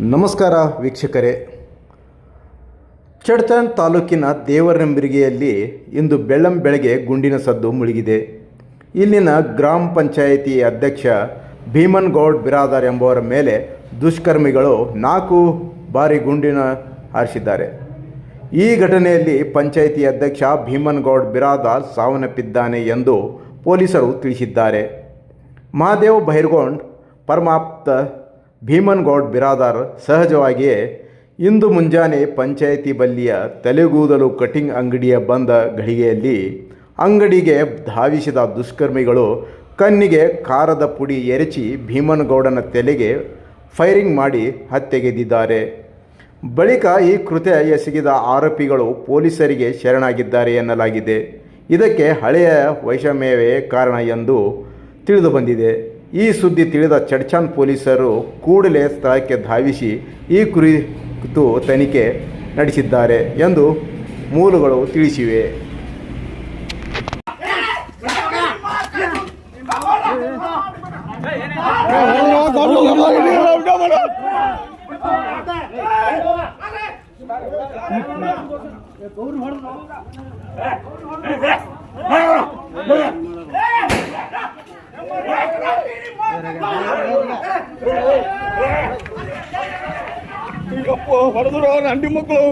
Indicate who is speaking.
Speaker 1: ನಮಸ್ಕಾರ ವೀಕ್ಷಕರೇ. ಚಡ್ತನ್ ತಾಲೂಕಿನ ದೇವರಂಬಿರಿಗೆಯಲ್ಲಿ ಇಂದು ಬೆಳ್ಳಂ ಬೆಳಗ್ಗೆ ಗುಂಡಿನ ಸದ್ದು ಮುಳುಗಿದೆ. ಇಲ್ಲಿನ ಗ್ರಾಮ ಪಂಚಾಯಿತಿ ಅಧ್ಯಕ್ಷ ಭೀಮನ್ ಗೌಡ್ ಬಿರಾದಾರ್ ಎಂಬುವರ ಮೇಲೆ ದುಷ್ಕರ್ಮಿಗಳು ನಾಲ್ಕು ಬಾರಿ ಗುಂಡಿನ ಹಾರಿಸಿದ್ದಾರೆ. ಈ ಘಟನೆಯಲ್ಲಿ ಪಂಚಾಯಿತಿ ಅಧ್ಯಕ್ಷ ಭೀಮನ್ ಗೌಡ್ ಬಿರಾದಾರ್ ಸಾವನ್ನಪ್ಪಿದ್ದಾನೆ ಎಂದು ಪೊಲೀಸರು ತಿಳಿಸಿದ್ದಾರೆ. ಮಹಾದೇವ್ ಬೈರ್ಗೊಂಡ್ ಪರಮಾಪ್ತ ಭೀಮನ್ಗೌಡ್ ಬಿರಾದಾರ್ ಸಹಜವಾಗಿಯೇ ಇಂದು ಮುಂಜಾನೆ ಪಂಚಾಯಿತಿ ಬಲ್ಲಿಯ ತಲೆಗೂದಲು ಕಟಿಂಗ್ ಅಂಗಡಿಯ ಬಂದ ಘಳಿಗೆಯಲ್ಲಿ ಅಂಗಡಿಗೆ ಧಾವಿಸಿದ ದುಷ್ಕರ್ಮಿಗಳು ಕಣ್ಣಿಗೆ ಖಾರದ ಪುಡಿ ಎರಚಿ ಭೀಮನ್ಗೌಡನ ತಲೆಗೆ ಫೈರಿಂಗ್ ಮಾಡಿ ಹತ್ಯೆಗೆದಿದ್ದಾರೆ ಬಳಿಕ ಈ ಕೃತ್ಯ ಎಸಗಿದ ಆರೋಪಿಗಳು ಪೊಲೀಸರಿಗೆ ಶರಣಾಗಿದ್ದಾರೆ ಎನ್ನಲಾಗಿದೆ. ಇದಕ್ಕೆ ಹಳೆಯ ವೈಷಮ್ಯವೇ ಕಾರಣ ಎಂದು ತಿಳಿದು ಬಂದಿದೆ. ಈ ಸುದ್ದಿ ತಿಳಿದ ಚಡ್ಚಾನ್ ಪೊಲೀಸರು ಕೂಡಲೇ ಸ್ಥಳಕ್ಕೆ ಧಾವಿಸಿ ಈ ಕುರಿತು ತನಿಖೆ ನಡೆಸಿದ್ದಾರೆ ಎಂದು ಮೂಲಗಳು ತಿಳಿಸಿವೆ
Speaker 2: అయ్యప్పో పడుతురా అండి మొక్కలు